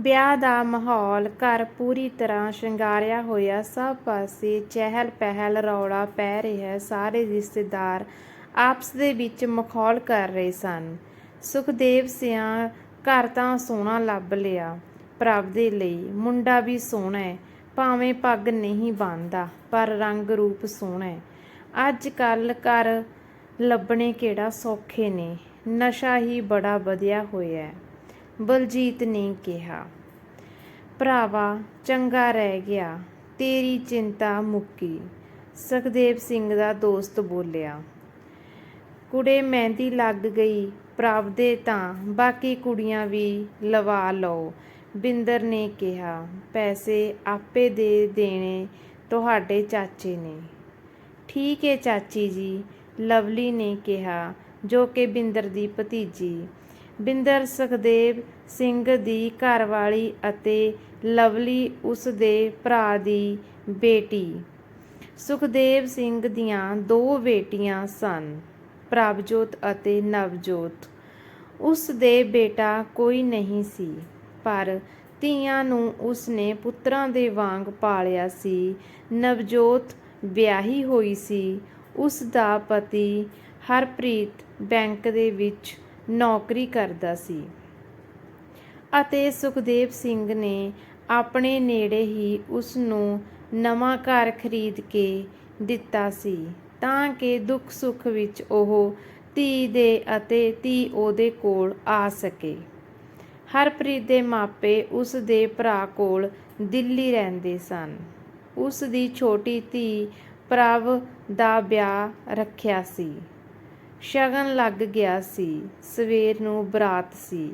ਵਿਆਹ ਦਾ ਮਾਹੌਲ ਘਰ ਪੂਰੀ ਤਰ੍ਹਾਂ ਸ਼ਿੰਗਾਰਿਆ ਹੋਇਆ, ਸਭ ਪਾਸੇ ਚਹਿਲ ਪਹਿਲ ਰੌਲਾ ਪੈ ਰਿਹਾ, ਸਾਰੇ ਰਿਸ਼ਤੇਦਾਰ ਆਪਸ ਦੇ ਵਿੱਚ ਮਖੌਲ ਕਰ ਰਹੇ ਸਨ। ਸੁਖਦੇਵ ਸਿਆਂ ਘਰ ਤਾਂ ਸੋਹਣਾ ਲੱਭ ਲਿਆ, ਪ੍ਰਭ ਦੇ ਲਈ। ਮੁੰਡਾ ਵੀ ਸੋਹਣਾ ਹੈ, ਭਾਵੇਂ ਪੱਗ ਨਹੀਂ ਬੰਨਦਾ, ਪਰ ਰੰਗ ਰੂਪ ਸੋਹਣਾ ਹੈ। ਅੱਜ ਕੱਲ ਘਰ ਲੱਭਣੇ ਕਿਹੜਾ ਸੌਖੇ ਨੇ, ਨਸ਼ਾ ਹੀ ਬੜਾ ਵਧਿਆ ਹੋਇਆ ਹੈ। ਬਲਜੀਤ ਨੇ ਕਿਹਾ, ਭਰਾਵਾ, ਚੰਗਾ ਰਹਿ ਗਿਆ, ਤੇਰੀ ਚਿੰਤਾ ਮੁੱਕੀ। ਸੁਖਦੇਵ ਸਿੰਘ ਦਾ ਦੋਸਤ ਬੋਲਿਆ, ਕੁੜੇ ਮਹਿੰਦੀ ਲੱਗ ਗਈ ਪ੍ਰਭ ਤਾਂ, ਬਾਕੀ ਕੁੜੀਆਂ ਵੀ ਲਵਾ ਲਓ। ਬਿੰਦਰ ਨੇ ਕਿਹਾ, ਪੈਸੇ ਆਪੇ ਦੇ ਦੇਣੇ ਤੁਹਾਡੇ ਚਾਚੇ ਨੇ। ਠੀਕ ਹੈ ਚਾਚੀ ਜੀ, ਲਵਲੀ ਨੇ ਕਿਹਾ, ਜੋ ਕਿ ਬਿੰਦਰ ਦੀ ਭਤੀਜੀ ਬਿੰਦਰ ਸੁਖਦੇਵ ਸਿੰਘ ਦੀ ਘਰਵਾਲੀ ਅਤੇ ਲਵਲੀ ਉਸ ਦੇ ਭਰਾ ਦੀ ਬੇਟੀ। ਸੁਖਦੇਵ ਸਿੰਘ ਦੀਆਂ ਦੋ ਬੇਟੀਆਂ ਸਨ, ਪ੍ਰਭਜੋਤ ਅਤੇ ਨਵਜੋਤ। ਉਸ ਦੇ ਬੇਟਾ ਕੋਈ ਨਹੀਂ ਸੀ, ਪਰ ਧੀਆਂ ਨੂੰ ਉਸ ਨੇ ਪੁੱਤਰਾਂ ਦੇ ਵਾਂਗ ਪਾਲਿਆ ਸੀ। ਨਵਜੋਤ ਵਿਆਹੀ ਹੋਈ ਸੀ, ਉਸ ਦਾ ਪਤੀ ਹਰਪ੍ਰੀਤ ਬੈਂਕ ਦੇ ਵਿੱਚ ਨੌਕਰੀ ਕਰਦਾ ਸੀ। ਅਤੇ ਸੁਖਦੇਵ ਸਿੰਘ ਨੇ ਆਪਣੇ ਨੇੜੇ ਹੀ ਉਸ ਨੂੰ ਨਵਾਂ ਘਰ ਖਰੀਦ ਕੇ ਦਿੱਤਾ ਸੀ, ਤਾਂ ਕਿ ਦੁੱਖ ਸੁੱਖ ਵਿੱਚ ਉਹ ਧੀ ਦੇ ਅਤੇ ਧੀ ਉਹਦੇ ਕੋਲ ਆ ਸਕੇ। ਹਰਪ੍ਰੀਤ ਦੇ ਮਾਪੇ ਉਸ ਦੇ ਭਰਾ ਕੋਲ ਦਿੱਲੀ ਰਹਿੰਦੇ ਸਨ। ਉਸ ਦੀ ਛੋਟੀ ਧੀ ਪ੍ਰਭ ਦਾ ਵਿਆਹ ਰੱਖਿਆ ਸੀ। ਸ਼ਗਨ ਲੱਗ ਗਿਆ ਸੀ, ਸਵੇਰ ਨੂੰ ਬਰਾਤ ਸੀ।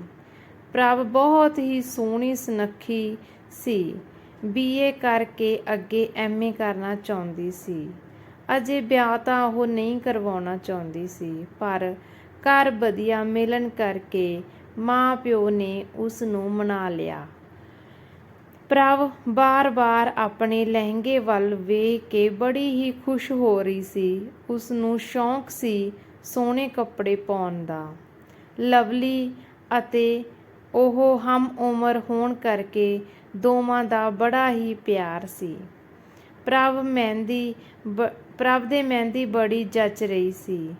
ਪ੍ਰਭ ਬਹੁਤ ਹੀ ਸੋਹਣੀ ਸੁਨੱਖੀ ਸੀ, ਬੀਏ ਕਰਕੇ ਅੱਗੇ ਐਮਏ ਕਰਨਾ ਚਾਹੁੰਦੀ ਸੀ। ਅਜੇ ਵਿਆਹ ਤਾਂ ਉਹ ਨਹੀਂ ਕਰਵਾਉਣਾ ਚਾਹੁੰਦੀ ਸੀ, ਪਰ ਘਰ ਵਧੀਆ ਮਿਲਣ ਕਰਕੇ ਮਾਂ ਪਿਓ ਨੇ ਉਸ ਨੂੰ ਮਨਾ ਲਿਆ। ਪ੍ਰਭ ਬਾਰ-ਬਾਰ ਆਪਣੇ ਲਹਿੰਗੇ ਵੱਲ ਵੇਖ ਕੇ ਬੜੀ ਹੀ ਖੁਸ਼ ਹੋ ਰਹੀ ਸੀ, ਉਸ ਨੂੰ ਸ਼ੌਂਕ ਸੀ ਸੋਹਣੇ ਕੱਪੜੇ ਪਾਉਣ ਦਾ। ਲਵਲੀ ਅਤੇ ਉਹ ਹਮ ਉਮਰ ਹੋਣ ਕਰਕੇ ਦੋਵਾਂ ਦਾ ਬੜਾ ਹੀ ਪਿਆਰ ਸੀ। ਪ੍ਰਭ ਮਹਿੰਦੀ ਬ- ਪ੍ਰਭ ਦੇ ਮਹਿੰਦੀ ਬੜੀ ਜੱਚ ਰਹੀ ਸੀ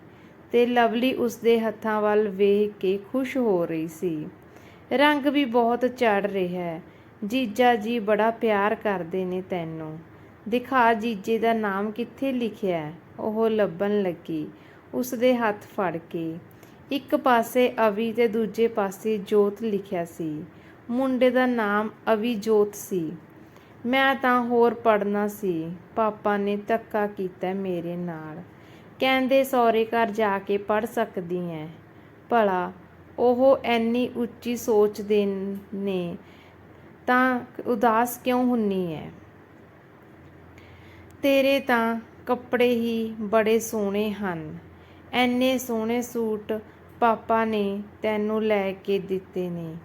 ਤੇ ਲਵਲੀ ਉਸ ਦੇ ਹੱਥਾਂ ਵੱਲ ਵੇਖ ਕੇ ਖੁਸ਼ ਹੋ ਰਹੀ ਸੀ। ਰੰਗ ਵੀ ਬਹੁਤ ਚੜ ਰਿਹਾ ਹੈ। ਜੀਜਾ ਜੀ ਬੜਾ ਪਿਆਰ ਕਰਦੇ ਨੇ ਤੈਨੂੰ। ਦਿਖਾ ਜੀਜੇ ਦਾ ਨਾਮ ਕਿੱਥੇ ਲਿਖਿਆ ਉਹ ਲੱਭਣ ਲੱਗੀ। ਉਸ ਦੇ ਹੱਥ ਫੜ ਕੇ ਇੱਕ ਪਾਸੇ ਅਵੀ ਤੇ ਦੂਜੇ ਪਾਸੇ ਜੋਤ ਲਿਖਿਆ ਸੀ। ਮੁੰਡੇ ਦਾ ਨਾਮ ਅਵੀ ਜੋਤ ਸੀ। ਮੈਂ ਤਾਂ ਹੋਰ ਪੜਨਾ ਸੀ। ਪਾਪਾ ਨੇ ਧੱਕਾ ਕੀਤਾ ਮੇਰੇ ਨਾਲ। ਕਹਿੰਦੇ, ਸਹੁਰੇ ਘਰ ਜਾ ਕੇ ਪੜ ਸਕਦੀ ਐ। ਭਲਾ ਉਹ ਐਨੀ ਉੱਚੀ ਸੋਚਦੇ ਨੇ ਤਾਂ ਉਦਾਸ ਕਿਉਂ ਹੁੰਨੀ ਐ? ਤੇਰੇ ਤਾਂ ਕੱਪੜੇ ਹੀ ਬੜੇ ਸੋਹਣੇ ਹਨ। ਐਨੇ ਸੋਹਣੇ ਸੂਟ ਪਾਪਾ ਨੇ ਤੈਨੂੰ ਲੈ ਕੇ ਦਿੱਤੇ ਨੇ।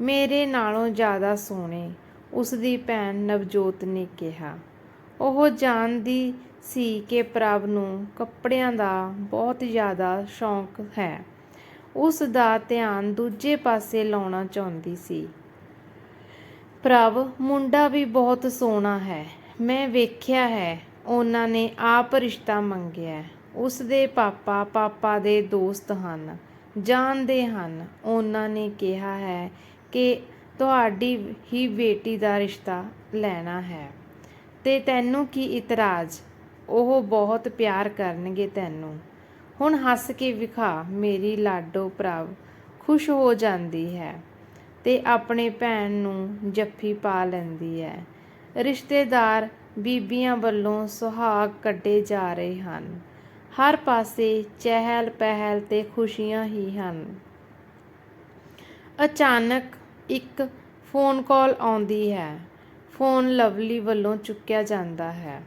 ਮੇਰੇ ਨਾਲੋਂ ਜ਼ਿਆਦਾ ਸੋਹਣੇ ਉਸ ਦੀ ਭੈਣ ਨਵਜੋਤ ਨੇ ਕਿਹਾ। ਉਹ ਜਾਣਦੀ ਸੀ ਕਿ ਪ੍ਰਭ ਨੂੰ ਕੱਪੜਿਆਂ ਦਾ ਬਹੁਤ ਜ਼ਿਆਦਾ ਸ਼ੌਂਕ ਹੈ। ਉਸ ਦਾ ਧਿਆਨ ਦੂਜੇ ਪਾਸੇ ਲਾਉਣਾ ਚਾਹੁੰਦੀ ਸੀ। ਪ੍ਰਭ, ਮੁੰਡਾ ਵੀ ਬਹੁਤ ਸੋਹਣਾ ਹੈ। ਮੈਂ ਵੇਖਿਆ ਹੈ, ਉਹਨਾਂ ਨੇ ਆਪ ਰਿਸ਼ਤਾ ਮੰਗਿਆ ਉਸ ਦੇ ਪਾਪਾ ਪਾਪਾ ਦੇ ਦੋਸਤ ਹਨ, ਜਾਣਦੇ ਹਨ। ਉਹਨਾਂ ਨੇ ਕਿਹਾ ਹੈ ਕਿ ਤੁਹਾਡੀ ਹੀ ਬੇਟੀ ਦਾ ਰਿਸ਼ਤਾ ਲੈਣਾ ਹੈ। ਤੇ ਤੈਨੂੰ ਕੀ ਇਤਰਾਜ਼? ਉਹ ਬਹੁਤ ਪਿਆਰ ਕਰਨਗੇ ਤੈਨੂੰ। ਹੁਣ ਹੱਸ ਕੇ ਵਿਖਾ, ਮੇਰੀ ਲਾਡੋ ਪ੍ਰਭ ਖੁਸ਼ ਹੋ ਜਾਂਦੀ ਹੈ ਤੇ ਆਪਣੇ ਭੈਣ ਨੂੰ ਜੱਫੀ ਪਾ ਲੈਂਦੀ ਹੈ। ਰਿਸ਼ਤੇਦਾਰ ਬੀਬੀਆਂ ਵੱਲੋਂ ਸੁਹਾਗ ਕੱਢੇ ਜਾ ਰਹੇ ਹਨ। ਹਰ ਪਾਸੇ ਚਹਿਲ ਪਹਿਲ ਤੇ ਖੁਸ਼ੀਆਂ ਹੀ ਹਨ। ਅਚਾਨਕ ਇੱਕ ਫੋਨ ਕਾਲ ਆਉਂਦੀ ਹੈ। ਫੋਨ ਲਵਲੀ ਵੱਲੋਂ ਚੁੱਕਿਆ ਜਾਂਦਾ ਹੈ।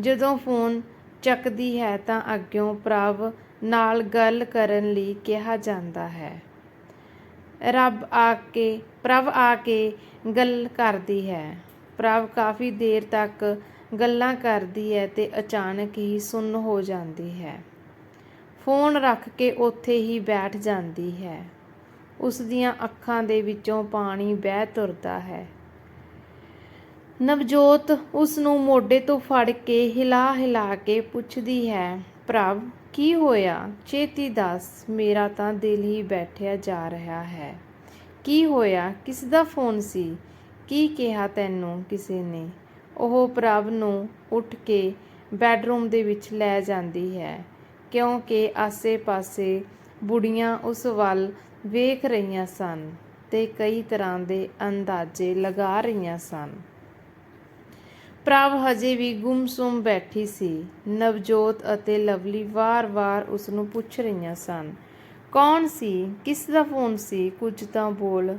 ਜਦੋਂ ਫੋਨ ਚੱਕਦੀ ਹੈ ਤਾਂ ਅੱਗਿਓਂ ਪ੍ਰਭ ਨਾਲ ਗੱਲ ਕਰਨ ਲਈ ਕਿਹਾ ਜਾਂਦਾ ਹੈ। ਰੱਬ ਆ ਕੇ, ਪ੍ਰਭ ਆ ਕੇ ਗੱਲ ਕਰਦੀ ਹੈ। ਪ੍ਰਭ ਕਾਫੀ ਦੇਰ ਤੱਕ ਗੱਲਾਂ ਕਰਦੀ ਹੈ ਤੇ ਅਚਾਨਕ ਹੀ ਸੁੰਨ ਹੋ ਜਾਂਦੀ ਹੈ। ਫੋਨ ਰੱਖ ਕੇ ਉੱਥੇ ਹੀ ਬੈਠ ਜਾਂਦੀ ਹੈ। ਉਸ ਦੀਆਂ ਅੱਖਾਂ ਦੇ ਵਿੱਚੋਂ ਪਾਣੀ ਵਹਿ ਤੁਰਦਾ ਹੈ। ਨਵਜੋਤ ਉਸ ਨੂੰ ਮੋਢੇ ਤੋਂ ਫੜ ਕੇ ਹਿਲਾ ਹਿਲਾ ਕੇ ਪੁੱਛਦੀ ਹੈ, ਪ੍ਰਭ, ਕੀ ਹੋਇਆ? ਛੇਤੀ ਦੱਸ, ਮੇਰਾ ਤਾਂ ਦਿਲ ਹੀ ਬੈਠਿਆ ਜਾ ਰਿਹਾ ਹੈ। ਕੀ ਹੋਇਆ? ਕਿਸ ਦਾ ਫੋਨ ਸੀ? ਕੀ ਕਿਹਾ ਤੈਨੂੰ ਕਿਸੇ ਨੇ? ਉਹ ਪ੍ਰਭ ਨੂੰ ਉੱਠ ਕੇ ਬੈੱਡਰੂਮ ਦੇ ਵਿੱਚ ਲੈ ਜਾਂਦੀ ਹੈ, ਕਿਉਂਕਿ ਆਸੇ-ਪਾਸੇ ਬੁੜੀਆਂ ਉਸ ਵੱਲ ਵੇਖ ਰਹੀਆਂ ਸਨ ਤੇ ਕਈ ਤਰ੍ਹਾਂ ਦੇ ਅੰਦਾਜ਼ੇ ਲਗਾ ਰਹੀਆਂ ਸਨ। ਪ੍ਰਭ ਹਜੇ ਵੀ ਗੁੰਮਸੁੰਮ ਬੈਠੀ ਸੀ। ਨਵਜੋਤ ਅਤੇ ਲਵਲੀ ਵਾਰ-ਵਾਰ ਉਸ ਨੂੰ ਪੁੱਛ ਰਹੀਆਂ ਸਨ, ਕੌਣ ਸੀ? ਕਿਸ ਦਾ ਫੋਨ ਸੀ? ਕੁਝ ਤਾਂ ਬੋਲ।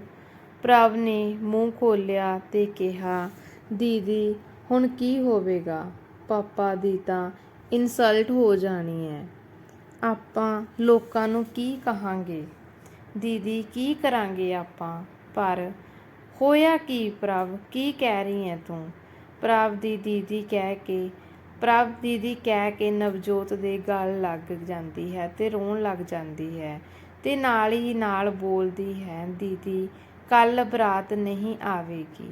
ਪ੍ਰਭ ਨੇ ਮੂੰਹ ਖੋਲਿਆ ਤੇ ਕਿਹਾ ਦੀਦੀ, ਹੁਣ ਕੀ ਹੋਵੇਗਾ? ਪਾਪਾ ਦੀ ਤਾਂ ਇਨਸਲਟ ਹੋ ਜਾਣੀ ਹੈ ਆਪਾਂ ਲੋਕਾਂ ਨੂੰ ਕੀ ਕਹਾਂਗੇ? ਦੀਦੀ, ਕੀ ਕਰਾਂਗੇ ਆਪਾਂ? ਪਰ ਹੋਇਆ ਕੀ ਪ੍ਰਭ? ਕੀ ਕਹਿ ਰਹੀ ਹੈ ਤੂੰ? ਪ੍ਰਭ ਦੀ ਦੀਦੀ ਕਹਿ ਕੇ, ਪ੍ਰਭ ਦੀਦੀ ਕਹਿ ਕੇ ਨਵਜੋਤ ਦੇ ਗਲ ਲੱਗ ਜਾਂਦੀ ਹੈ ਤੇ ਰੋਣ ਲੱਗ ਜਾਂਦੀ ਹੈ ਤੇ ਨਾਲ ਹੀ ਨਾਲ ਬੋਲਦੀ ਹੈ, ਦੀਦੀ ਕੱਲ ਬਰਾਤ ਨਹੀਂ ਆਵੇਗੀ।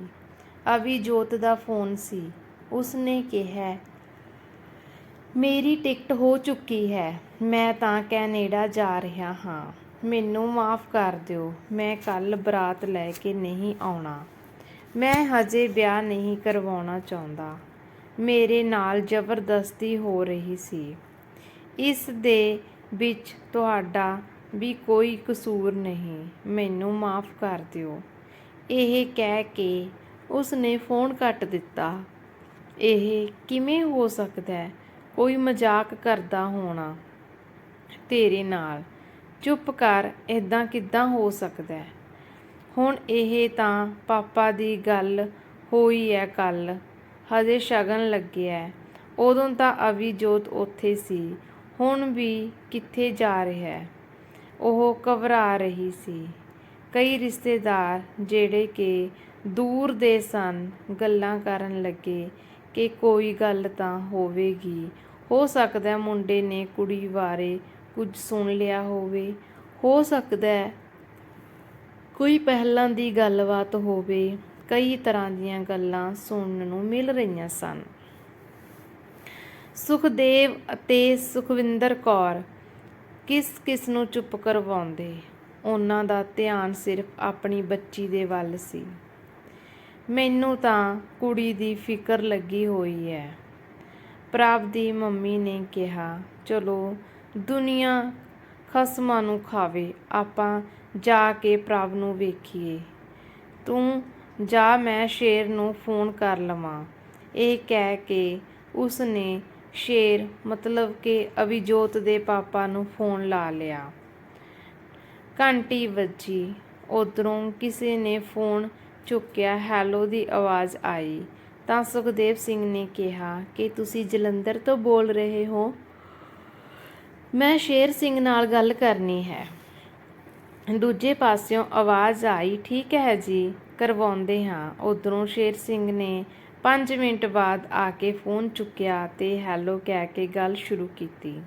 ਅਵੀ ਦਾ ਫੋਨ ਸੀ। ਉਸਨੇ ਕਿਹਾ, ਮੇਰੀ ਟਿਕਟ ਹੋ ਚੁੱਕੀ ਹੈ। ਮੈਂ ਤਾਂ ਕੈਨੇਡਾ ਜਾ ਰਿਹਾ ਹਾਂ। ਮੈਨੂੰ ਮਾਫ ਕਰ ਦਿਓ। ਮੈਂ ਕੱਲ ਬਰਾਤ ਲੈ ਕੇ ਨਹੀਂ ਆਉਣਾ। ਮੈਂ ਹਜੇ ਵਿਆਹ ਨਹੀਂ ਕਰਵਾਉਣਾ ਚਾਹੁੰਦਾ। ਮੇਰੇ ਨਾਲ ਜ਼ਬਰਦਸਤੀ ਹੋ ਰਹੀ ਸੀ। ਇਸ ਦੇ ਵਿੱਚ ਤੁਹਾਡਾ ਵੀ ਕੋਈ ਕਸੂਰ ਨਹੀਂ। ਮੈਨੂੰ ਮਾਫ ਕਰ ਦਿਓ। ਇਹ ਕਹਿ ਕੇ ਉਸਨੇ ਫੋਨ ਕੱਟ ਦਿੱਤਾ। ਇਹ ਕਿਵੇਂ ਹੋ ਸਕਦਾ ਹੈ? ਕੋਈ ਮਜ਼ਾਕ ਕਰਦਾ ਹੋਣਾ। ਤੇਰੇ ਨਾਲ। ਚੁੱਪ ਕਰ ਇਦਾਂ ਕਿੱਦਾਂ ਹੋ ਸਕਦਾ ਹੈ? ਹੁਣ ਇਹ ਤਾਂ ਪਾਪਾ ਦੀ ਗੱਲ ਹੋਈ ਹੈ ਕੱਲ ਹਜੇ ਸ਼ਗਨ ਲੱਗਿਆ ਉਦੋਂ ਤਾਂ ਅਵੀ ਜੋਤ ਉੱਥੇ ਸੀ। ਹੁਣ ਵੀ ਕਿੱਥੇ ਜਾ ਰਿਹਾ ਹੈ? ਉਹ ਘਬਰਾ ਰਹੀ ਸੀ। ਕਈ ਰਿਸ਼ਤੇਦਾਰ ਜਿਹੜੇ ਕਿ ਦੂਰ ਦੇ ਸਨ। ਗੱਲਾਂ ਕਰਨ ਲੱਗੇ ਕਿ ਕੋਈ ਗੱਲ ਤਾਂ ਹੋਵੇਗੀ। ਹੋ ਸਕਦਾ ਮੁੰਡੇ ਨੇ ਕੁੜੀ ਬਾਰੇ ਕੁਝ ਸੁਣ ਲਿਆ ਹੋਵੇ। ਹੋ ਸਕਦਾ ਕੋਈ ਪਹਿਲਾਂ ਦੀ ਗੱਲਬਾਤ ਹੋਵੇ। ਕਈ ਤਰ੍ਹਾਂ ਦੀਆਂ ਗੱਲਾਂ ਸੁਣਨ ਨੂੰ ਮਿਲ ਰਹੀਆਂ ਸਨ। ਸੁਖਦੇਵ ਅਤੇ ਸੁਖਵਿੰਦਰ ਕੌਰ ਕਿਸ ਕਿਸ ਨੂੰ ਚੁੱਪ ਕਰਵਾਉਂਦੇ? ਉਹਨਾਂ ਦਾ ਧਿਆਨ ਸਿਰਫ ਆਪਣੀ ਬੱਚੀ ਦੇ ਵੱਲ ਸੀ। ਮੈਨੂੰ ਤਾਂ ਕੁੜੀ ਦੀ ਫਿਕਰ ਲੱਗੀ ਹੋਈ ਹੈ ਪ੍ਰਭ ਦੀ ਮੰਮੀ ਨੇ ਕਿਹਾ, ਚਲੋ, ਦੁਨੀਆ ਖਸਮਾਂ ਨੂੰ ਖਾਵੇ, ਆਪਾਂ ਜਾ ਕੇ ਪ੍ਰਭ ਨੂੰ ਵੇਖੀਏ। ਤੂੰ ਜਾ, ਮੈਂ ਸ਼ੇਰ ਨੂੰ ਫੋਨ ਕਰ ਲਵਾਂ। ਇਹ ਕਹਿ ਕੇ ਉਸ ਨੇ ਸ਼ੇਰ, ਮਤਲਬ ਕਿ ਅਭਿਜੋਤ ਦੇ ਪਾਪਾ ਨੂੰ ਫੋਨ ਲਾ ਲਿਆ। ਘੰਟੀ ਵੱਜੀ। ਉਧਰੋਂ ਕਿਸੇ ਨੇ ਫੋਨ ਚੁੱਕਿਆ ਹੈਲੋ ਦੀ ਆਵਾਜ਼ ਆਈ। ਤਾਂ ਸੁਖਦੇਵ ਸਿੰਘ ਨੇ ਕਿਹਾ ਕਿ ਤੁਸੀਂ ਜਲੰਧਰ ਤੋਂ ਬੋਲ ਰਹੇ ਹੋ? ਮੈਂ ਸ਼ੇਰ ਸਿੰਘ ਨਾਲ ਗੱਲ ਕਰਨੀ ਹੈ। ਦੂਜੇ ਪਾਸਿਓਂ ਆਵਾਜ਼ ਆਈ, ਠੀਕ ਹੈ ਜੀ, ਕਰਵਾਉਂਦੇ ਹਾਂ। ਉਧਰੋਂ ਸ਼ੇਰ ਸਿੰਘ ਨੇ 5 ਮਿੰਟ ਬਾਅਦ ਆ ਕੇ ਫੋਨ ਚੁੱਕਿਆ ਤੇ ਹੈਲੋ ਕਹਿ ਕੇ ਗੱਲ ਸ਼ੁਰੂ ਕੀਤੀ।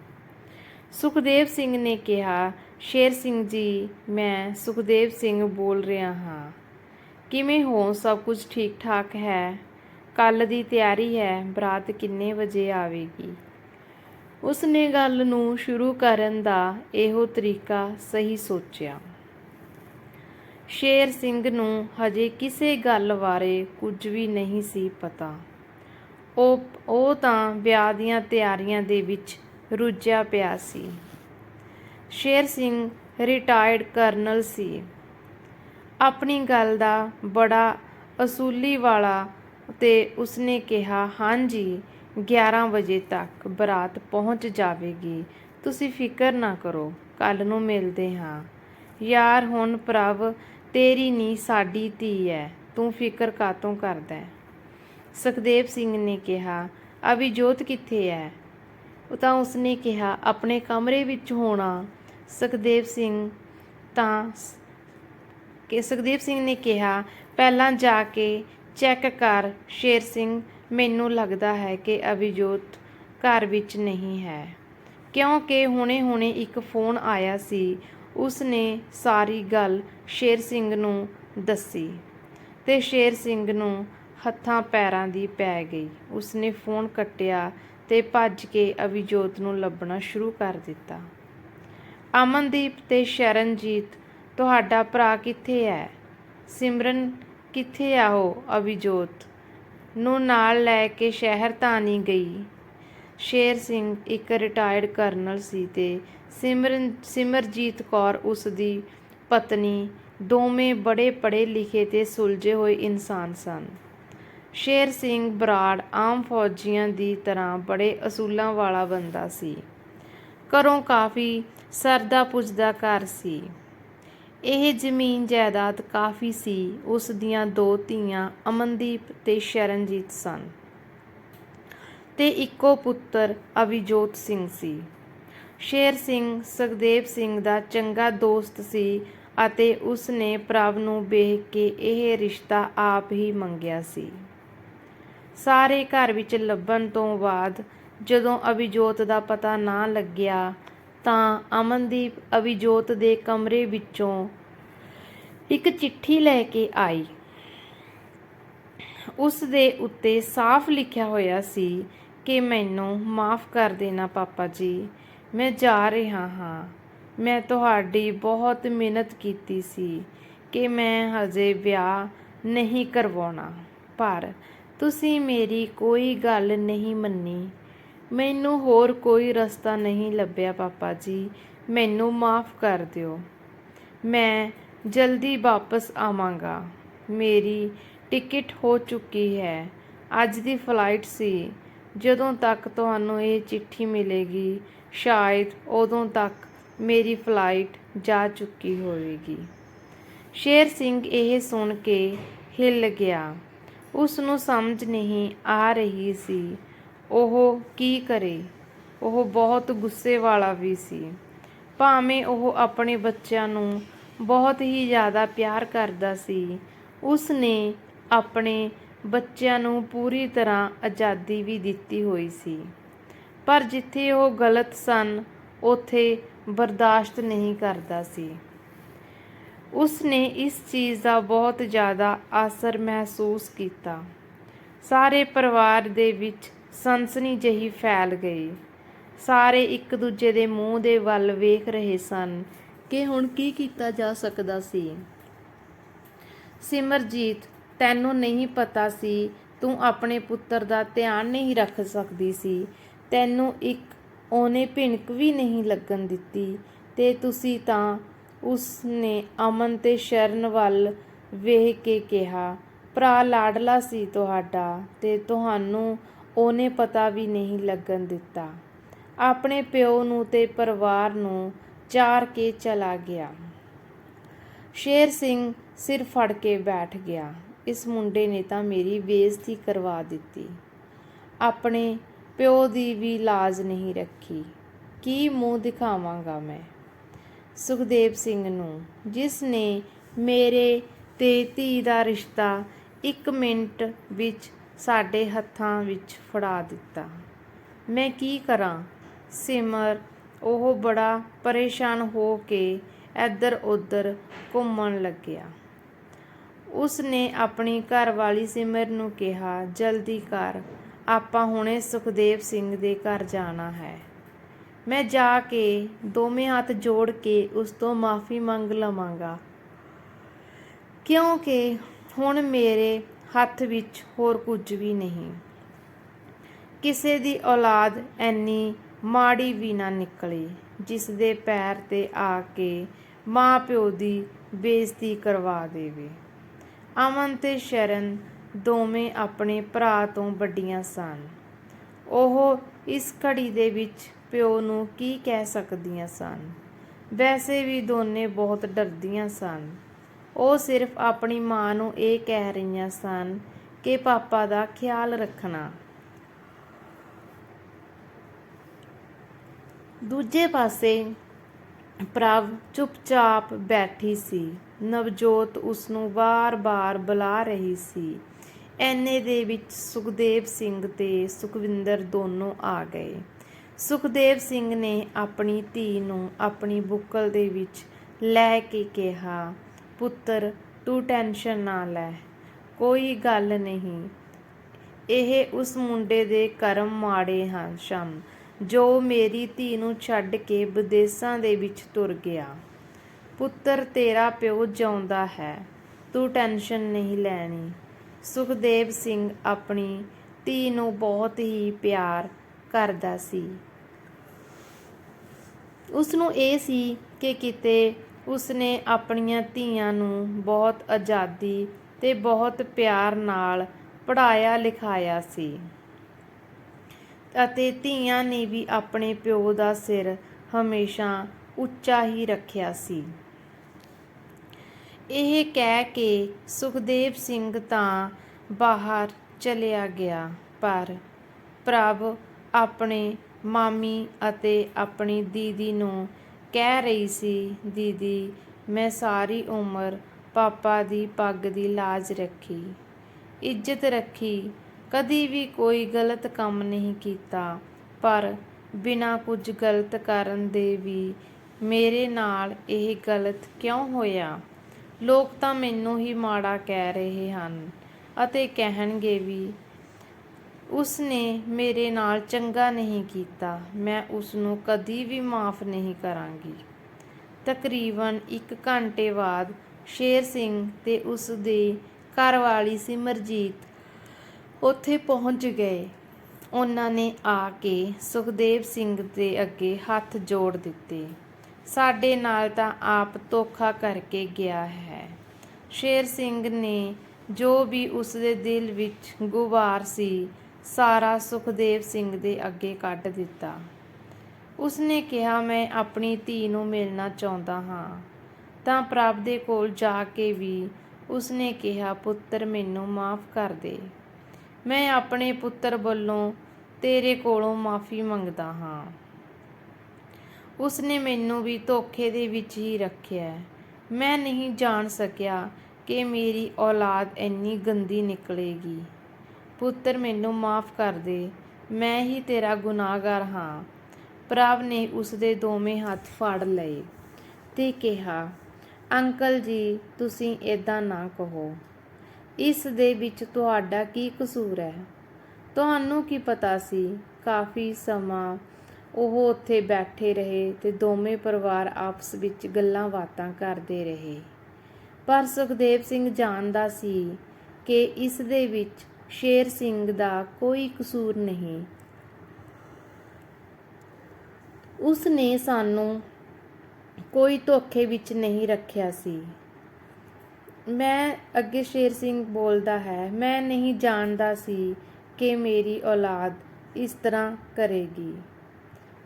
ਸੁਖਦੇਵ ਸਿੰਘ ਨੇ ਕਿਹਾ, ਸ਼ੇਰ ਸਿੰਘ ਜੀ, ਮੈਂ ਸੁਖਦੇਵ ਸਿੰਘ ਬੋਲ ਰਿਹਾ ਹਾਂ। ਕਿਵੇਂ ਹੋ? ਸਭ ਕੁਝ ਠੀਕ ਠਾਕ ਹੈ? ਕੱਲ ਦੀ ਤਿਆਰੀ ਹੈ। ਬਰਾਤ ਕਿੰਨੇ ਵਜੇ ਆਵੇਗੀ? ਉਸ ਨੇ ਗੱਲ ਨੂੰ ਸ਼ੁਰੂ ਕਰਨ ਦਾ ਇਹੋ ਤਰੀਕਾ ਸਹੀ ਸੋਚਿਆ। ਸ਼ੇਰ ਸਿੰਘ ਨੂੰ ਹਜੇ ਕਿਸੇ ਗੱਲ ਬਾਰੇ ਕੁਝ ਵੀ ਨਹੀਂ ਸੀ ਪਤਾ। ਉਹ ਉਹ ਤਾਂ ਵਿਆਹ ਦੀਆਂ ਤਿਆਰੀਆਂ ਦੇ ਵਿੱਚ ਰੁੱਝਿਆ ਪਿਆ ਸੀ। ਸ਼ੇਰ ਸਿੰਘ ਰਿਟਾਇਰਡ ਕਰਨਲ ਸੀ। ਆਪਣੀ ਗੱਲ ਦਾ ਬੜਾ ਅਸੂਲੀ ਵਾਲਾ ਤੇ ਉਸਨੇ ਕਿਹਾ, ਹਾਂਜੀ 11 ਵਜੇ ਤੱਕ ਬਰਾਤ ਪਹੁੰਚ ਜਾਵੇਗੀ। ਤੁਸੀਂ ਫਿਕਰ ਨਾ ਕਰੋ ਕੱਲ ਨੂੰ ਮਿਲਦੇ ਹਾਂ। ਯਾਰ, ਹੁਣ ਪ੍ਰਭ, ਤੇਰੀ ਨਹੀਂ ਸਾਡੀ ਧੀ ਹੈ ਤੂੰ ਫਿਕਰ ਕਾਤੋਂ ਕਰਦਾ ਹੈ ਸੁਖਦੇਵ ਸਿੰਘ ਨੇ ਕਿਹਾ, ਅਭਿਜੋਤ ਕਿੱਥੇ ਹੈ ਤਾਂ ਉਸਨੇ ਕਿਹਾ, ਆਪਣੇ ਕਮਰੇ ਵਿੱਚ ਹੋਣਾ। ਸੁਖਦੇਵ ਸਿੰਘ ਤਾਂ ਕਿ ਸੁਖਦੀਪ ਸਿੰਘ ਨੇ ਕਿਹਾ, ਪਹਿਲਾਂ ਜਾ ਕੇ ਚੈੱਕ ਕਰ, ਸ਼ੇਰ ਸਿੰਘ, ਮੈਨੂੰ ਲੱਗਦਾ ਹੈ ਕਿ ਅਭਿਜੋਤ ਘਰ ਵਿੱਚ ਨਹੀਂ ਹੈ। ਕਿਉਂਕਿ ਹੁਣੇ-ਹੁਣੇ ਇੱਕ ਫੋਨ ਆਇਆ ਸੀ ਉਸ ਨੇ ਸਾਰੀ ਗੱਲ ਸ਼ੇਰ ਸਿੰਘ ਨੂੰ ਦੱਸੀ ਤੇ ਸ਼ੇਰ ਸਿੰਘ ਨੂੰ ਹੱਥਾਂ ਪੈਰਾਂ ਦੀ ਪੈ ਗਈ। ਉਸਨੇ ਫੋਨ ਕੱਟਿਆ ਤੇ ਭੱਜ ਕੇ ਅਭਿਜੋਤ ਨੂੰ ਲੱਭਣਾ ਸ਼ੁਰੂ ਕਰ ਦਿੱਤਾ। ਅਮਨਦੀਪ ਤੇ ਸ਼ਰਨਜੀਤ ਤੁਹਾਡਾ ਭਰਾ ਕਿੱਥੇ ਹੈ? ਸਿਮਰਨ ਕਿੱਥੇ ਆ ਉਹ ਅਭਿਜੋਤ? ਨੂੰ ਨਾਲ ਲੈ ਕੇ ਸ਼ਹਿਰ ਤਾਂ ਨਹੀਂ ਗਈ। ਸ਼ੇਰ ਸਿੰਘ ਇੱਕ ਰਿਟਾਇਰਡ ਕਰਨਲ ਸੀ ਤੇ ਸਿਮਰਨ, ਸਿਮਰਜੀਤ ਕੌਰ ਉਸ ਦੀ ਪਤਨੀ, ਦੋਵੇਂ ਬੜੇ ਪੜ੍ਹੇ ਲਿਖੇ ਤੇ ਸੁਲਝੇ ਹੋਏ ਇਨਸਾਨ ਸਨ। ਸ਼ੇਰ ਸਿੰਘ ਬਰਾੜ ਆਮ ਫੌਜੀਆਂ ਦੀ ਤਰ੍ਹਾਂ ਬੜੇ ਅਸੂਲਾਂ ਵਾਲਾ ਬੰਦਾ ਸੀ। ਘਰੋਂ ਕਾਫੀ ਸਰਦਾ ਪੁੱਜਦਾ ਘਰ ਸੀ। ਇਹ ਜ਼ਮੀਨ ਜਾਇਦਾਦ ਕਾਫੀ ਸੀ। ਉਸ ਦੀਆਂ ਦੋ ਧੀਆਂ, ਅਮਨਦੀਪ ਤੇ ਸ਼ਰਨਜੀਤ ਸਨ। ਤੇ ਇੱਕੋ ਪੁੱਤਰ, ਅਭਿਜੋਤ ਸਿੰਘ ਸੀ। ਸ਼ੇਰ ਸਿੰਘ, ਸੁਖਦੇਵ ਸਿੰਘ ਦਾ ਚੰਗਾ ਦੋਸਤ ਸੀ ਅਤੇ ਉਸ ਨੇ ਪ੍ਰਭ ਨੂੰ ਵੇਖ ਕੇ ਇਹ ਰਿਸ਼ਤਾ ਆਪ ਹੀ ਮੰਗਿਆ ਸੀ। ਸਾਰੇ ਘਰ ਵਿੱਚ ਲੱਭਣ ਤੋਂ ਬਾਅਦ ਜਦੋਂ ਅਭਿਜੋਤ ਦਾ ਪਤਾ ਨਾ ਲੱਗਿਆ ਤਾਂ ਅਮਨਦੀਪ ਅਭਿਜੋਤ ਦੇ ਕਮਰੇ ਵਿੱਚੋਂ ਇੱਕ ਚਿੱਠੀ ਲੈ ਕੇ ਆਈ। ਉਸ ਦੇ ਉੱਤੇ ਸਾਫ਼ ਲਿਖਿਆ ਹੋਇਆ ਸੀ ਕਿ ਮੈਨੂੰ ਮਾਫ ਕਰ ਦੇਣਾ ਪਾਪਾ ਜੀ, ਮੈਂ ਜਾ ਰਿਹਾ ਹਾਂ। ਮੈਂ ਤੁਹਾਡੀ ਬਹੁਤ ਮਿਹਨਤ ਕੀਤੀ ਸੀ ਕਿ ਮੈਂ ਹਜੇ ਵਿਆਹ ਨਹੀਂ ਕਰਵਾਉਣਾ, ਪਰ ਤੁਸੀਂ ਮੇਰੀ ਕੋਈ ਗੱਲ ਨਹੀਂ ਮੰਨੀ। ਮੈਨੂੰ ਹੋਰ ਕੋਈ ਰਸਤਾ ਨਹੀਂ ਲੱਭਿਆ ਪਾਪਾ ਜੀ। ਮੈਨੂੰ ਮਾਫ ਕਰ ਦਿਓ। ਮੈਂ ਜਲਦੀ ਵਾਪਸ ਆਵਾਂਗਾ। ਮੇਰੀ ਟਿਕਟ ਹੋ ਚੁੱਕੀ ਹੈ। ਅੱਜ ਦੀ ਫਲਾਈਟ ਸੀ। ਜਦੋਂ ਤੱਕ ਤੁਹਾਨੂੰ ਇਹ ਚਿੱਠੀ ਮਿਲੇਗੀ, ਸ਼ਾਇਦ ਉਦੋਂ ਤੱਕ ਮੇਰੀ ਫਲਾਈਟ ਜਾ ਚੁੱਕੀ ਹੋਵੇਗੀ। ਸ਼ੇਰ ਸਿੰਘ ਇਹ ਸੁਣ ਕੇ ਹਿੱਲ ਗਿਆ। ਉਸ ਨੂੰ ਸਮਝ ਨਹੀਂ ਆ ਰਹੀ ਸੀ ਉਹ ਕੀ ਕਰੇ? ਉਹ ਬਹੁਤ ਗੁੱਸੇ ਵਾਲਾ ਵੀ ਸੀ। ਭਾਵੇਂ ਉਹ ਆਪਣੇ ਬੱਚਿਆਂ ਨੂੰ ਬਹੁਤ ਹੀ ਜ਼ਿਆਦਾ ਪਿਆਰ ਕਰਦਾ ਸੀ, ਉਸ ਨੇ ਆਪਣੇ ਬੱਚਿਆਂ ਨੂੰ ਪੂਰੀ ਤਰ੍ਹਾਂ ਆਜ਼ਾਦੀ ਵੀ ਦਿੱਤੀ ਹੋਈ ਸੀ। ਪਰ ਜਿੱਥੇ ਉਹ ਗਲਤ ਸਨ, ਉਥੇ ਬਰਦਾਸ਼ਤ ਨਹੀਂ ਕਰਦਾ ਸੀ। ਉਸ ਨੇ ਇਸ ਚੀਜ਼ ਦਾ ਬਹੁਤ ਜ਼ਿਆਦਾ ਅਸਰ ਮਹਿਸੂਸ ਕੀਤਾ। ਸਾਰੇ ਪਰਿਵਾਰ ਦੇ ਵਿੱਚ ਸਨਸਨੀ ਜਹੀ ਫੈਲ ਗਈ। ਸਾਰੇ ਇੱਕ ਦੂਜੇ ਦੇ ਮੂੰਹ ਦੇ ਵੱਲ ਵੇਖ ਰਹੇ ਸਨ ਕਿ ਹੁਣ ਕੀ ਕੀਤਾ ਜਾ ਸਕਦਾ ਸੀ। ਸਿਮਰਜੀਤ, ਤੈਨੂੰ ਨਹੀਂ ਪਤਾ ਸੀ, ਤੂੰ ਆਪਣੇ ਪੁੱਤਰ ਦਾ ਧਿਆਨ ਨਹੀਂ ਰੱਖ ਸਕਦੀ ਸੀ। ਤੈਨੂੰ ਇੱਕ ਉਹਨੇ ਭਿਣਕ ਵੀ ਨਹੀਂ ਲੱਗਣ ਦਿੱਤੀ ਤੇ ਤੁਸੀਂ ਤਾਂ ਉਸ ਨੇ ਅਮਨ ਤੇ ਸ਼ਰਨ ਵੱਲ ਵੇਖ ਕੇ ਕਿਹਾ, ਭਰਾ ਲਾਡਲਾ ਸੀ ਤੁਹਾਡਾ ਤੇ ਤੁਹਾਨੂੰ ਉਹਨੇ ਪਤਾ ਵੀ ਨਹੀਂ ਲੱਗਣ ਦਿੱਤਾ। ਆਪਣੇ ਪਿਓ ਨੂੰ ਤੇ ਪਰਿਵਾਰ ਨੂੰ ਚਾਰ ਕੇ ਚਲਾ ਗਿਆ। ਸ਼ੇਰ ਸਿੰਘ ਸਿਰ ਫੜ ਕੇ ਬੈਠ ਗਿਆ। ਇਸ ਮੁੰਡੇ ਨੇ ਤਾਂ ਮੇਰੀ ਬੇਇੱਜ਼ਤੀ ਕਰਵਾ ਦਿੱਤੀ। ਆਪਣੇ ਪਿਓ ਦੀ ਵੀ ਲਾਜ ਨਹੀਂ ਰੱਖੀ। ਕੀ ਮੂੰਹ ਦਿਖਾਵਾਂਗਾ ਮੈਂ? ਸੁਖਦੇਵ ਸਿੰਘ ਨੂੰ, ਜਿਸ ਨੇ ਮੇਰੇ ਤੇ ਧੀ ਦਾ ਰਿਸ਼ਤਾ 1 ਮਿੰਟ ਵਿੱਚ ਸਾਡੇ ਹੱਥਾਂ ਵਿੱਚ ਫੜਾ ਦਿੱਤਾ। ਮੈਂ ਕੀ ਕਰਾਂ? ਸਿਮਰ ਉਹ ਬੜਾ ਪਰੇਸ਼ਾਨ ਹੋ ਕੇ ਇੱਧਰ ਉੱਧਰ ਘੁੰਮਣ ਲੱਗਿਆ। ਉਸ ਨੇ ਆਪਣੀ ਘਰਵਾਲੀ ਸਿਮਰ ਨੂੰ ਕਿਹਾ, ਜਲਦੀ ਕਰ, ਆਪਾਂ ਹੁਣੇ ਸੁਖਦੇਵ ਸਿੰਘ ਦੇ ਘਰ ਜਾਣਾ ਹੈ। ਮੈਂ ਜਾ ਕੇ ਦੋਵੇਂ ਹੱਥ ਜੋੜ ਕੇ ਉਸ ਤੋਂ ਮਾਫੀ ਮੰਗ ਲਵਾਂਗਾ। ਕਿਉਂਕਿ ਹੁਣ ਮੇਰੇ ਹੱਥ ਵਿੱਚ ਹੋਰ ਕੁਝ ਵੀ ਨਹੀਂ। ਕਿਸੇ ਦੀ ਔਲਾਦ ਐਨੀ ਮਾੜੀ ਵੀ ਨਾ ਨਿਕਲੇ ਜਿਸ ਦੇ ਪੈਰ ਤੇ ਆ ਕੇ ਮਾਂ ਪਿਓ ਦੀ ਬੇਇੱਜ਼ਤੀ ਕਰਵਾ ਦੇਵੇ। ਅਮਨ ਤੇ ਸ਼ਰਨ ਦੋਵੇਂ ਆਪਣੇ ਭਰਾ ਤੋਂ ਵੱਡੀਆਂ ਸਨ। ਉਹ ਇਸ ਘੜੀ ਦੇ ਵਿੱਚ ਪਿਓ ਨੂੰ ਕੀ ਕਹਿ ਸਕਦੀਆਂ ਸਨ? ਵੈਸੇ ਵੀ ਦੋਨੇ ਬਹੁਤ ਡਰਦੀਆਂ ਸਨ। ਉਹ ਸਿਰਫ ਆਪਣੀ ਮਾਂ ਨੂੰ ਇਹ ਕਹਿ ਰਹੀਆਂ ਸਨ ਕਿ ਪਾਪਾ ਦਾ ਖਿਆਲ ਰੱਖਣਾ। ਦੂਜੇ ਪਾਸੇ, ਪ੍ਰਭ ਚੁੱਪਚਾਪ ਬੈਠੀ ਸੀ। ਨਵਜੋਤ ਉਸ ਨੂੰ ਵਾਰ-ਵਾਰ ਬੁਲਾ ਰਹੀ ਸੀ। ਐਨੇ ਦੇ ਵਿੱਚ ਸੁਖਦੇਵ ਸਿੰਘ ਤੇ ਸੁਖਵਿੰਦਰ ਦੋਨੋਂ ਆ ਗਏ। ਸੁਖਦੇਵ ਸਿੰਘ ਨੇ ਆਪਣੀ ਧੀ ਨੂੰ ਆਪਣੀ ਬੁੱਕਲ ਦੇ ਵਿੱਚ ਲੈ ਕੇ ਕਿਹਾ ਪੁੱਤਰ, ਤੂੰ ਟੈਨਸ਼ਨ ਨਾ ਲੈ, ਕੋਈ ਗੱਲ ਨਹੀਂ। ਇਹ ਉਸ ਮੁੰਡੇ ਦੇ ਕਰਮ ਮਾੜੇ ਹਨ ਸ਼ਮ ਜੋ ਮੇਰੀ ਧੀ ਨੂੰ ਛੱਡ ਕੇ ਵਿਦੇਸ਼ਾਂ ਦੇ ਵਿੱਚ ਤੁਰ ਗਿਆ। ਪੁੱਤਰ, ਤੇਰਾ ਪਿਓ ਜਿਉਂਦਾ ਹੈ, ਤੂੰ ਟੈਨਸ਼ਨ ਨਹੀਂ ਲੈਣੀ। ਸੁਖਦੇਵ ਸਿੰਘ ਆਪਣੀ ਧੀ ਨੂੰ ਬਹੁਤ ਹੀ ਪਿਆਰ ਕਰਦਾ ਸੀ। ਉਸ ਨੂੰ ਇਹ ਸੀ ਕਿ ਕਿਤੇ ਉਸਨੇ ਆਪਣੀਆਂ ਧੀਆਂ ਨੂੰ ਬਹੁਤ ਆਜ਼ਾਦੀ ਤੇ ਬਹੁਤ ਪਿਆਰ ਨਾਲ ਪੜਾਇਆ ਲਿਖਾਇਆ ਸੀ। ਅਤੇ ਧੀਆਂ ਨੇ ਵੀ ਆਪਣੇ ਪਿਓ ਦਾ ਸਿਰ ਹਮੇਸ਼ਾ ਉੱਚਾ ਹੀ ਰੱਖਿਆ ਸੀ। ਇਹ ਕਹਿ ਕੇ ਸੁਖਦੇਵ ਸਿੰਘ ਤਾਂ ਬਾਹਰ ਚਲਿਆ ਗਿਆ, ਪਰ ਪ੍ਰਭ ਆਪਣੇ ਮਾਮੀ ਅਤੇ ਆਪਣੀ ਦੀਦੀ ਨੂੰ ਕਹਿ ਰਹੀ ਸੀ, ਦੀਦੀ, ਮੈਂ ਸਾਰੀ ਉਮਰ ਪਾਪਾ ਦੀ ਪੱਗ ਦੀ ਲਾਜ ਰੱਖੀ, ਇੱਜ਼ਤ ਰੱਖੀ, ਕਦੀ ਵੀ ਕੋਈ ਗਲਤ ਕੰਮ ਨਹੀਂ ਕੀਤਾ, ਪਰ ਬਿਨਾਂ ਕੁਝ ਗਲਤ ਕਰਨ ਦੇ ਵੀ ਮੇਰੇ ਨਾਲ ਇਹ ਗਲਤ ਕਿਉਂ ਹੋਇਆ? ਲੋਕ ਤਾਂ ਮੈਨੂੰ ਹੀ ਮਾੜਾ ਕਹਿ ਰਹੇ ਹਨ ਅਤੇ ਕਹਿਣਗੇ ਵੀ ਉਸ ਨੇ ਮੇਰੇ ਨਾਲ ਚੰਗਾ ਨਹੀਂ ਕੀਤਾ। ਮੈਂ ਉਸ ਨੂੰ ਕਦੀ ਵੀ ਮਾਫ ਨਹੀਂ ਕਰਾਂਗੀ। ਤਕਰੀਬਨ 1 ਘੰਟੇ ਬਾਅਦ ਸ਼ੇਰ ਸਿੰਘ ਤੇ ਉਸ ਦੇ ਘਰਵਾਲੀ ਸਿਮਰਜੀਤ ਉੱਥੇ ਪਹੁੰਚ ਗਏ। ਉਹਨਾਂ ਨੇ ਆ ਕੇ ਸੁਖਦੇਵ ਸਿੰਘ ਦੇ ਅੱਗੇ ਹੱਥ ਜੋੜ ਦਿੱਤੇ। ਸਾਡੇ ਨਾਲ ਤਾਂ ਆਪ ਧੋਖਾ ਕਰਕੇ ਗਿਆ ਹੈ। ਸ਼ੇਰ ਸਿੰਘ ਨੇ ਜੋ ਵੀ ਉਸ ਦੇ ਦਿਲ ਵਿੱਚ ਗੁਬਾਰ ਸੀ ਸਾਰਾ ਸੁਖਦੇਵ ਸਿੰਘ ਦੇ ਅੱਗੇ ਕੱਢ ਦਿੱਤਾ। ਉਸਨੇ ਕਿਹਾ, ਮੈਂ ਆਪਣੀ ਧੀ ਨੂੰ ਮਿਲਣਾ ਚਾਹੁੰਦਾ ਹਾਂ। ਤਾਂ ਪ੍ਰਭ ਦੇ ਕੋਲ ਜਾ ਕੇ ਵੀ ਉਸਨੇ ਕਿਹਾ, ਪੁੱਤਰ, ਮੈਨੂੰ ਮਾਫ ਕਰ ਦੇ। ਮੈਂ ਆਪਣੇ ਪੁੱਤਰ ਵੱਲੋਂ ਤੇਰੇ ਕੋਲੋਂ ਮਾਫੀ ਮੰਗਦਾ ਹਾਂ। ਉਸਨੇ ਮੈਨੂੰ ਵੀ ਧੋਖੇ ਦੇ ਵਿੱਚ ਹੀ ਰੱਖਿਆ। ਮੈਂ ਨਹੀਂ ਜਾਣ ਸਕਿਆ ਕਿ ਮੇਰੀ ਔਲਾਦ ਇੰਨੀ ਗੰਦੀ ਨਿਕਲੇਗੀ। ਪੁੱਤਰ ਮੈਨੂੰ ਮਾਫ ਕਰ ਦੇ, ਮੈਂ ਹੀ ਤੇਰਾ ਗੁਨਾਹਗਾਰ ਹਾਂ। ਪ੍ਰਭ ਨੇ ਉਸ ਦੇ ਦੋਵੇਂ ਹੱਥ ਫੜ ਲਏ ਤੇ ਕਿਹਾ, ਅੰਕਲ ਜੀ, ਤੁਸੀਂ ਇਦਾਂ ਨਾ ਕਹੋ। ਇਸ ਦੇ ਵਿੱਚ ਤੁਹਾਡਾ ਕੀ ਕਸੂਰ ਹੈ? ਤੁਹਾਨੂੰ ਕੀ ਪਤਾ ਸੀ? ਕਾਫੀ ਸਮਾਂ ਉਹ ਉੱਥੇ ਬੈਠੇ ਰਹੇ ਤੇ ਦੋਵੇਂ ਪਰਿਵਾਰ ਆਪਸ ਵਿੱਚ ਗੱਲਾਂ ਬਾਤਾਂ ਕਰਦੇ ਰਹੇ। ਪਰ ਸੁਖਦੇਵ ਸਿੰਘ ਜਾਣਦਾ ਸੀ ਕਿ ਇਸ ਦੇ ਵਿੱਚ ਸ਼ੇਰ ਸਿੰਘ ਦਾ ਕੋਈ ਕਸੂਰ ਨਹੀਂ। ਉਸ ਨੇ ਸਾਨੂੰ ਕੋਈ ਧੋਖੇ ਵਿੱਚ ਨਹੀਂ ਰੱਖਿਆ ਸੀ। ਮੈਂ ਅੱਗੇ ਸ਼ੇਰ ਸਿੰਘ ਬੋਲਦਾ ਹੈ, ਮੈਂ ਨਹੀਂ ਜਾਣਦਾ ਸੀ ਕਿ ਮੇਰੀ ਔਲਾਦ ਇਸ ਤਰ੍ਹਾਂ ਕਰੇਗੀ।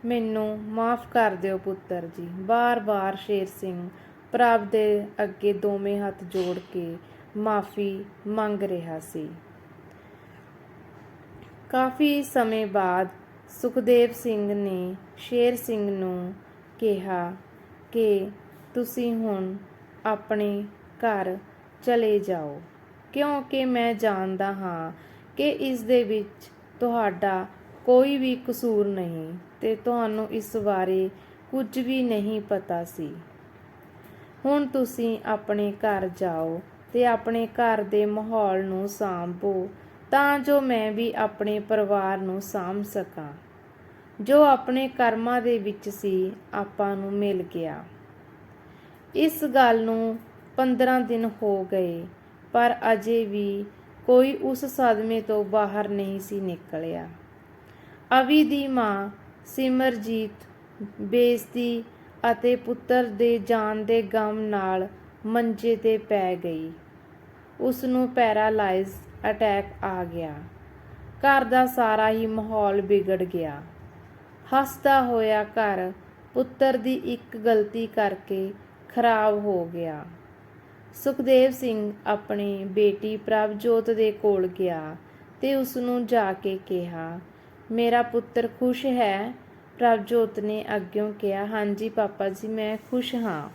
ਮੈਨੂੰ ਮਾਫ ਕਰ ਦਿਓ ਪੁੱਤਰ ਜੀ। ਬਾਰ-ਬਾਰ ਸ਼ੇਰ ਸਿੰਘ ਪ੍ਰਭ ਦੇ ਅੱਗੇ ਦੋਵੇਂ ਹੱਥ ਜੋੜ ਕੇ ਮਾਫੀ ਮੰਗ ਰਿਹਾ ਸੀ। ਕਾਫੀ ਸਮੇਂ ਬਾਅਦ ਸੁਖਦੇਵ ਸਿੰਘ ਨੇ ਸ਼ੇਰ ਸਿੰਘ ਨੂੰ ਕਿਹਾ ਕਿ ਤੁਸੀਂ ਹੁਣ ਆਪਣੇ ਘਰ ਚਲੇ ਜਾਓ, ਕਿਉਂਕਿ ਮੈਂ ਜਾਣਦਾ ਹਾਂ ਕਿ ਇਸ ਦੇ ਵਿੱਚ ਤੁਹਾਡਾ ਕੋਈ ਵੀ ਕਸੂਰ ਨਹੀਂ ਤੇ ਤੁਹਾਨੂੰ ਇਸ ਬਾਰੇ ਕੁਝ ਵੀ ਨਹੀਂ ਪਤਾ ਸੀ। ਹੁਣ ਤੁਸੀਂ ਆਪਣੇ ਘਰ ਜਾਓ ਤੇ ਆਪਣੇ ਘਰ ਦੇ ਮਾਹੌਲ ਨੂੰ ਸਾਂਭੋ ਤਾਂ ਜੋ ਮੈਂ ਵੀ ਆਪਣੇ ਪਰਿਵਾਰ ਨੂੰ ਸਾਂਭ ਸਕਾਂ। ਜੋ ਆਪਣੇ ਕਰਮਾਂ ਦੇ ਵਿੱਚ ਸੀ, ਆਪਾਂ ਨੂੰ ਮਿਲ ਗਿਆ। ਇਸ ਗੱਲ ਨੂੰ 15 ਦਿਨ ਹੋ ਗਏ, ਪਰ ਅਜੇ ਵੀ ਕੋਈ ਉਸ ਸਦਮੇ ਤੋਂ ਬਾਹਰ ਨਹੀਂ ਸੀ ਨਿਕਲਿਆ। ਅਵੀ ਦੀ ਮਾਂ ਸਿਮਰਜੀਤ ਬੇਇੱਜ਼ਤੀ ਅਤੇ ਪੁੱਤਰ ਦੇ ਜਾਣ ਦੇ ਗਮ ਨਾਲ ਮੰਜੇ ਤੇ ਪੈ ਗਈ। ਉਸ ਨੂੰ ਪੈਰਾਲਾਈਜ਼ ਅਟੈਕ ਆ ਗਿਆ। ਘਰ ਦਾ ਸਾਰਾ ਹੀ ਮਾਹੌਲ ਵਿਗੜ ਗਿਆ। ਹੱਸਦਾ ਹੋਇਆ ਘਰ ਪੁੱਤਰ ਦੀ ਇੱਕ ਗਲਤੀ ਕਰਕੇ ਖਰਾਬ ਹੋ ਗਿਆ। ਸੁਖਦੇਵ ਸਿੰਘ ਆਪਣੀ ਬੇਟੀ ਪ੍ਰਭਜੋਤ ਦੇ ਕੋਲ ਗਿਆ ਤੇ ਉਸ ਨੂੰ ਜਾ ਕੇ ਕਿਹਾ, ਮੇਰਾ ਪੁੱਤਰ ਖੁਸ਼ ਹੈ? ਪ੍ਰਭਜੋਤ ਨੇ ਅੱਗਿਓਂ ਕਿਹਾ, ਹਾਂਜੀ ਪਾਪਾ ਜੀ, ਮੈਂ ਖੁਸ਼ ਹਾਂ।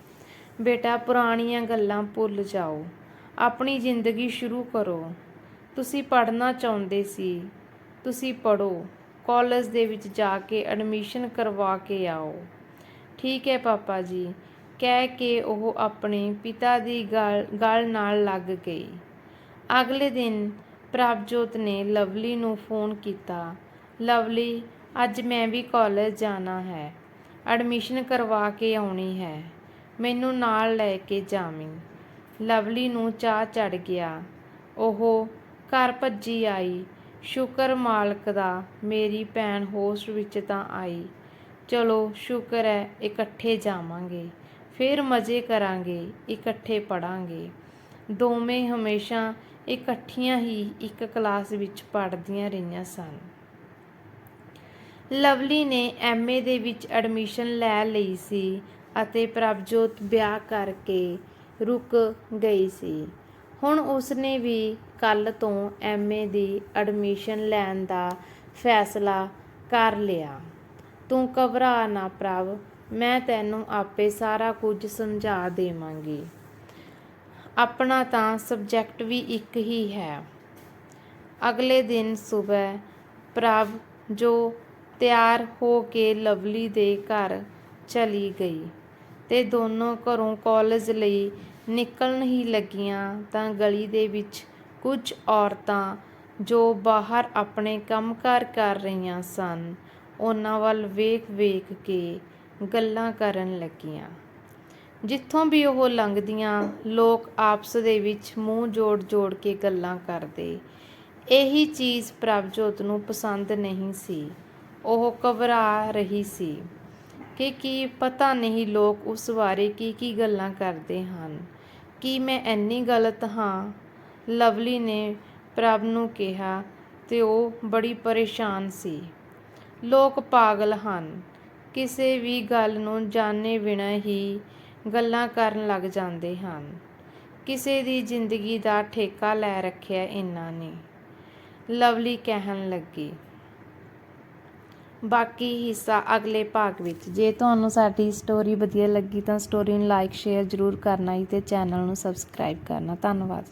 ਬੇਟਾ, ਪੁਰਾਣੀਆਂ ਗੱਲਾਂ ਭੁੱਲ ਜਾਓ। ਆਪਣੀ ਜ਼ਿੰਦਗੀ ਸ਼ੁਰੂ ਕਰੋ। ਤੁਸੀਂ ਪੜ੍ਹਨਾ ਚਾਹੁੰਦੇ ਸੀ, ਤੁਸੀਂ ਪੜ੍ਹੋ। ਕਾਲਜ ਦੇ ਵਿੱਚ ਜਾ ਕੇ ਐਡਮਿਸ਼ਨ ਕਰਵਾ ਕੇ ਆਓ। ਠੀਕ ਹੈ ਪਾਪਾ ਜੀ, ਕਹਿ ਕੇ ਉਹ ਆਪਣੇ ਪਿਤਾ ਦੀ ਗੱਲ, ਗਲ ਨਾਲ ਲੱਗ ਗਈ। ਅਗਲੇ ਦਿਨ ਪ੍ਰਭਜੋਤ ਨੇ ਲਵਲੀ ਨੂੰ ਫੋਨ ਕੀਤਾ, ਲਵਲੀ, ਅੱਜ ਮੈਂ ਵੀ ਕਾਲਜ ਜਾਣਾ ਹੈ, ਐਡਮਿਸ਼ਨ ਕਰਵਾ ਕੇ ਆਉਣੀ ਹੈ, ਮੈਨੂੰ ਨਾਲ ਲੈ ਕੇ ਜਾਵੀਂ। ਲਵਲੀ ਨੂੰ ਚਾਹ ਚੜ ਗਿਆ, ਉਹ ਘਰ ਭੱਜੀ ਆਈ। ਸ਼ੁਕਰ ਮਾਲਕ ਦਾ, ਮੇਰੀ ਭੈਣ ਹੋਸਟ ਵਿੱਚ ਤਾਂ ਆਈ। ਚਲੋ, ਸ਼ੁਕਰ ਹੈ ਇਕੱਠੇ ਜਾਵਾਂਗੇ। ਫਿਰ ਮਜ਼ੇ ਕਰਾਂਗੇ, ਇਕੱਠੇ ਪੜਾਂਗੇ। ਦੋਵੇਂ ਹਮੇਸ਼ਾ ਇਕੱਠੀਆਂ ਹੀ ਇੱਕ ਕਲਾਸ ਵਿੱਚ ਪੜ੍ਹਦੀਆਂ ਰਹੀਆਂ ਸਨ। ਲਵਲੀ ਨੇ ਐਮਏ ਦੇ ਵਿੱਚ ਐਡਮਿਸ਼ਨ ਲੈ ਲਈ ਸੀ ਅਤੇ ਪ੍ਰਭਜੋਤ ਵਿਆਹ ਕਰਕੇ ਰੁਕ ਗਈ ਸੀ। ਹੁਣ ਉਸਨੇ ਵੀ ਕੱਲ ਤੋਂ ਐਮਏ ਦੀ ਐਡਮਿਸ਼ਨ ਲੈਣ ਦਾ ਫੈਸਲਾ ਕਰ ਲਿਆ। ਤੂੰ ਘਬਰਾ ਨਾ ਪ੍ਰਭ, ਮੈਂ ਤੈਨੂੰ ਆਪੇ ਸਾਰਾ ਕੁਝ ਸਮਝਾ ਦੇਵਾਂਗੀ। ਆਪਣਾ ਤਾਂ ਸਬਜੈਕਟ ਵੀ ਇੱਕ ਹੀ ਹੈ। ਅਗਲੇ ਦਿਨ ਸਵੇਰ ਪ੍ਰਭ ਜੋ ਤਿਆਰ ਹੋ ਕੇ ਲਵਲੀ ਦੇ ਘਰ ਚਲੀ ਗਈ ਤੇ ਦੋਨੋਂ ਘਰੋਂ ਕਾਲਜ ਲਈ ਨਿਕਲਣ ਹੀ ਲੱਗੀਆਂ ਤਾਂ ਗਲੀ ਦੇ ਵਿੱਚ ਕੁਝ ਔਰਤਾਂ ਜੋ ਬਾਹਰ ਆਪਣੇ ਕੰਮਕਾਰ ਕਰ ਰਹੀਆਂ ਸਨ, ਉਹਨਾਂ ਵੱਲ ਵੇਖ-ਵੇਖ ਕੇ ਗੱਲਾਂ ਕਰਨ ਲੱਗੀਆਂ। ਜਿੱਥੋਂ ਵੀ ਉਹ ਲੰਘਦੀਆਂ, ਲੋਕ ਆਪਸ ਦੇ ਵਿੱਚ ਮੂੰਹ ਜੋੜ-ਜੋੜ ਕੇ ਗੱਲਾਂ ਕਰਦੇ। ਇਹੀ ਚੀਜ਼ ਪ੍ਰਭਜੋਤ ਨੂੰ ਪਸੰਦ ਨਹੀਂ ਸੀ। ਉਹ ਘਬਰਾ ਰਹੀ ਸੀ ਕਿ ਕੀ ਪਤਾ ਨਹੀਂ ਲੋਕ ਉਸ ਬਾਰੇ ਕੀ ਕੀ ਗੱਲਾਂ ਕਰਦੇ ਹਨ। ਕੀ ਮੈਂ ਇੰਨੀ ਗਲਤ ਹਾਂ? ਲਵਲੀ ਨੇ ਪ੍ਰਭ ਨੂੰ ਕਿਹਾ ਤੇ ਉਹ ਬੜੀ ਪਰੇਸ਼ਾਨ ਸੀ। ਲੋਕ ਪਾਗਲ ਹਨ। ਕਿਸੇ ਵੀ ਗੱਲ ਨੂੰ ਜਾਣੇ ਬਿਨਾਂ ਹੀ ਗੱਲਾਂ ਕਰਨ ਲੱਗ ਜਾਂਦੇ ਹਨ। ਕਿਸੇ ਦੀ ਜ਼ਿੰਦਗੀ ਦਾ ਠੇਕਾ ਲੈ ਰੱਖਿਆ ਇਹਨਾਂ ਨੇ। ਲਵਲੀ ਕਹਿਣ ਲੱਗੀ, ਬਾਕੀ ਹਿੱਸਾ ਅਗਲੇ ਭਾਗ ਵਿੱਚ। ਜੇ ਤੁਹਾਨੂੰ ਸਾਡੀ ਸਟੋਰੀ ਵਧੀਆ ਲੱਗੀ ਤਾਂ ਸਟੋਰੀ ਨੂੰ ਲਾਈਕ ਸ਼ੇਅਰ ਜ਼ਰੂਰ ਕਰਨਾ ਹੀ ਤੇ ਚੈਨਲ ਨੂੰ ਸਬਸਕ੍ਰਾਈਬ ਕਰਨਾ। ਧੰਨਵਾਦ।